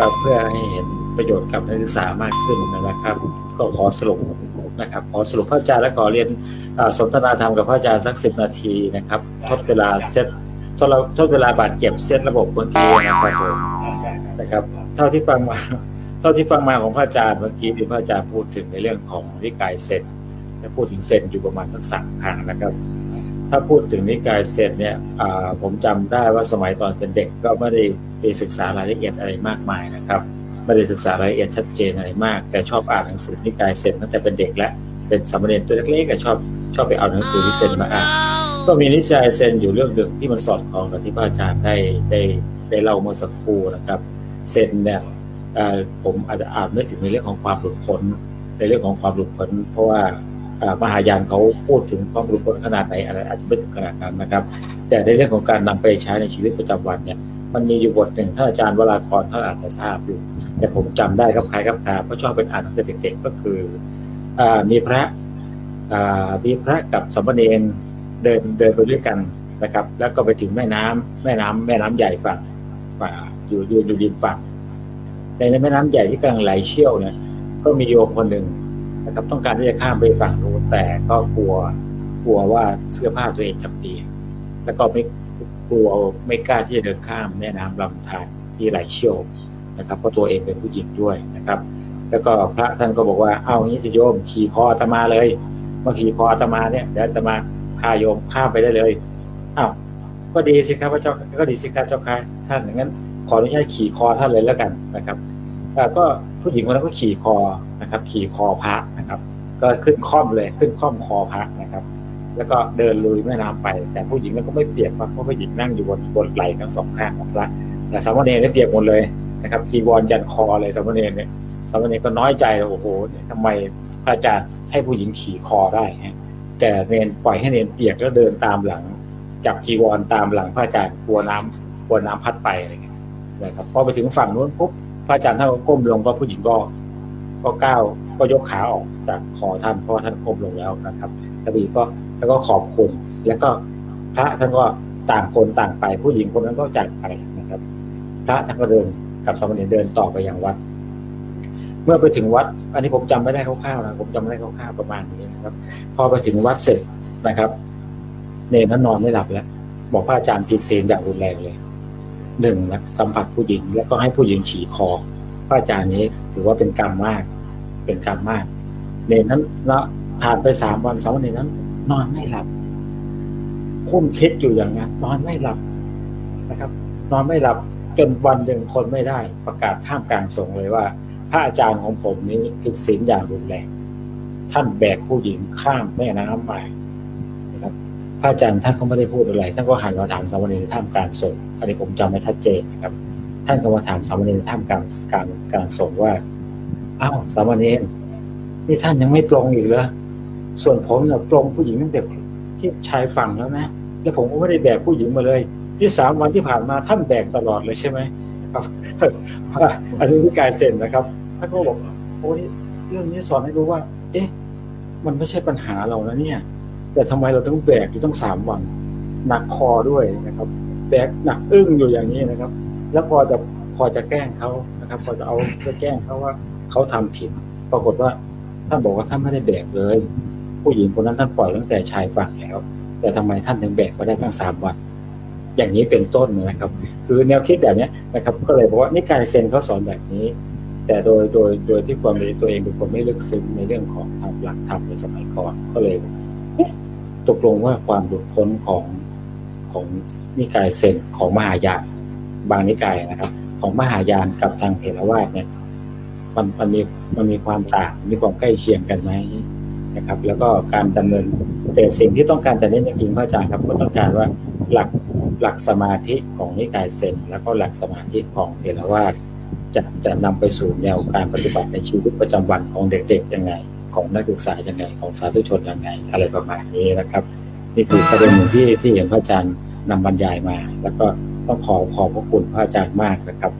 ก็เพื่อให้เห็นประโยชน์กับนักศึกษามากขึ้นนะครับ ก็ขอสรุปนะครับขอสรุปพระอาจารย์และขอเรียนสนทนาธรรมกับพระอาจารย์สักสิบนาทีนะครับทดเวลาเซตทดเราทดเวลาบาดเจ็บเซตระบบเมื่อกี้นะครับผมนะครับ เท่าที่ฟังมาเท่าที่ฟังมาของพระอาจารย์เมื่อกี้ที่พระอาจารย์พูดถึงในเรื่องของนิกายเซนและพูดถึงเซนอยู่ประมาณสักสามครั้งนะครับ ถ้าพูดถึงนิกายเซนเนี่ยผมจำได้ว่าสมัยตอนเป็นเด็กก็ไม่ได้ไปศึกษารายละเอียดอะไรมากมายนะครับไม่ได้ศึกษารายละเอียดชัดเจนอะไรมาก แต่ชอบอ่านหนังสือนิกายเซนตั้งแต่เป็นเด็กและเป็นสามเณรตัวเล็กๆก็ชอบชอบไปเอาหนังสือที่เซนมาอ่านก็มีนิกายเซนอยู่เรื่องหนึ่งที่มันสอดคล้องกับที่พระอาจารย์ได้ได้ได้เล่าเมื่อสักครู่นะครับเซนเนี่ยผมอาจจะอ่านไม่ถึงในเรื่องของความหลุดพ้นในเรื่องของความหลุดพ้นเพราะว่า มหายานเขาพูดถึงความหลุดพ้นขนาดไหนอะไรอาจจะไม่ถึงขนาดนั้นนะครับ แต่ในเรื่องของการนำไปใช้ในชีวิตประจำวันเนี่ยมันมีอยู่บทหนึ่งท่านอาจารย์วรากรท่านอาจจะทราบอยู่แต่ผมจำได้ครับคล้ายครับคาเพราะชอบเป็นอ่านตั้งแต่เด็กๆก็คืออ่ามีพระอ่ามีพระกับสามเณรเดินเดินไปด้วยกันนะครับ แล้วก็ไปถึงแม่น้ำแม่น้ำแม่น้ำใหญ่ฝั่งฝั่งอยู่อยู่อยู่ริมฝั่งในแม่น้ำใหญ่ที่กำลังไหลเชี่ยวเนี่ยก็มีโยมคนหนึ่ง นะครับต้องการที่จะข้ามไปฝั่งนู้นแต่ก็กลัวกลัวว่าเสื้อผ้าตัวเองจะเปียกแล้วก็ไม่กลัวไม่กล้าที่จะเดินข้ามแม่น้ำลำธารที่ไหลเชี่ยวนะครับเพราะตัวเองเป็นผู้หญิงด้วยนะครับ แล้วก็พระท่านก็บอกว่าเอางี้สิโยมขี่คออาตมาเลยมาขี่คออาตมาเนี่ยเดี๋ยวอาตมาพาโยมข้ามไปได้เลยอ้าวก็ดีสิครับพระเจ้าก็ดีสิครับเจ้าค่ะท่านอย่างนั้นขออนุญาตขี่คอท่านเลยแล้วกันนะครับ ก็ผู้หญิงคนนั้นก็ขี่คอนะครับ ขี่คอพระนะครับ ก็ขึ้นค่อมเลยขึ้นค่อมคอพระนะครับ แล้วก็เดินลุยแม่น้ำไป แต่ผู้หญิงนั้นก็ไม่เปียกมากเพราะผู้หญิงนั่งอยู่บนบนไหล่ทั้งสองข้างของพระแต่สามเณรเนี่ยเปียกหมดเลยนะครับจีวรยันคอเลยสามเณรเนี่ยสามเณรก็น้อยใจโอ้โหเนี่ยทำไมพระอาจารย์ให้ผู้หญิงขี่คอได้ฮะแต่เนรปล่อยให้เนรเปียกแล้วเดินตามหลัง จับจีวรตามหลังพระอาจารย์กลัวน้ำกลัวน้ำพัดไปอะไรเงี้ยนะครับพอไปถึงฝั่งนู้นปุ๊บ ระอาจารย์ท่านก็ก้มลงก็ผู้หญิงก็ก็ก้าวก็ยกขาออกจากคอท่านเพราะท่านก้มลงแล้วนะครับกระบี่ก็แล้วก็ขอบคุณ แล้วก็พระท่านก็ต่างคนต่างไปผู้หญิงคนนั้นก็จากไปนะครับ พระท่านก็เดินกับสมเณรเดินต่อไปยังวัด เมื่อไปถึงวัด อันนี้ผมจำไม่ได้คร่าวๆนะผมจำไม่ได้คร่าวๆประมาณนี้นะครับ พอไปถึงวัดเสร็จนะครับ เนรนั้นนอนไม่หลับแล้วบอกพระอาจารย์ผิดศีลอย่างรุนแรงเลย หนึ่งนะสัมผัสผู้หญิง แล้วก็ให้ผู้หญิงฉี่คอพระอาจารย์นี้ถือว่าเป็นกรรมมาก เป็นกรรมมากเนนั้นละผ่านไปสามวันสองวันเนรนั้น นอนไม่หลับคุ้มคิดอยู่อย่างนั้นนอนไม่หลับนะครับ นอนไม่หลับจนวันหนึ่งคนไม่ได้ประกาศท่ามกลางสงเลยว่า พระอาจารย์ของผมนี้ผิดศีลอย่างรุนแรงท่านแบกผู้หญิงข้ามแม่น้ำไป พระอาจารย์ท่านก็ไม่ได้พูดอะไร ท่านก็หันมาถามสามเณรในท่ามกลางสงฆ์อันนี้ผมจำไม่ชัดเจนนะครับ ท่านก็มาถามสามเณรในท่ามกลางกลางกลางสงฆ์ว่าอ้าวสามเณรนี่ท่านยังไม่ปลงอีกเหรอส่วนผมเนี่ยปลงผู้หญิงตั้งแต่ที่ชายฝั่งแล้วนะแล้วผมก็ไม่ได้แบกผู้หญิงมาเลยที่สามวันที่ผ่านมาท่านแบกตลอดเลยใช่ไหมครับอันนี้ที่กายเซ็นนะครับท่านก็บอกโอ้ยเรื่องนี้สอนให้รู้ว่า เอ๊ะ มันไม่ใช่ปัญหาเรานะเนี่ย แต่ทำไมเราต้องแบกอยู่ตั้งสามวัน หนักคอด้วยนะครับ แบกหนักอึ้งอยู่อย่างนี้นะครับ แล้วพอจะพอจะแกล้งเขานะครับ พอจะเอาไปแกล้งเขาว่าเขาทำผิด ปรากฏว่าท่านบอกว่าท่านไม่ได้แบกเลย ผู้หญิงคนนั้นท่านปล่อยตั้งแต่ชายฝั่งแล้ว แต่ทำไมท่านถึงแบกมาได้ตั้งสามวัน อย่างนี้เป็นต้นนะครับ คือแนวคิดแบบนี้นะครับ ก็เลยบอกว่านิกายเซนเขาสอนแบบนี้ แต่โดยโดยโดยที่ความเป็นตัวเองเป็นคนไม่ลึกซึ้งในเรื่องของหลักธรรมในสมัยก่อนก็เลย ตกลงว่าความหลุดพ้นของของนิกายเซนของมหายานบางนิกายนะครับ ของมหายานกับทางเถรวาทเนี่ยมันมันมีมันมีความต่างมีความใกล้เคียงกันไหมนะครับ แล้วก็การดำเนินแต่สิ่งที่ต้องการจะเน้นจริงๆพระอาจารย์ครับก็ต้องการว่าหลักหลักสมาธิของนิกายเซนแล้วก็หลักสมาธิของเถรวาทจะจะนำไปสู่แนวการปฏิบัติในชีวิตประจำวันของเด็กๆยังไง ของนักศึกษายังไงของสาธุชนยังไง อะไรประมาณนี้นะครับ นี่คือประเด็นหนึ่งที่ที่เห็นพระอาจารย์นำบรรยายมา แล้วก็ต้องขอขอบพระคุณพระอาจารย์มากนะครับ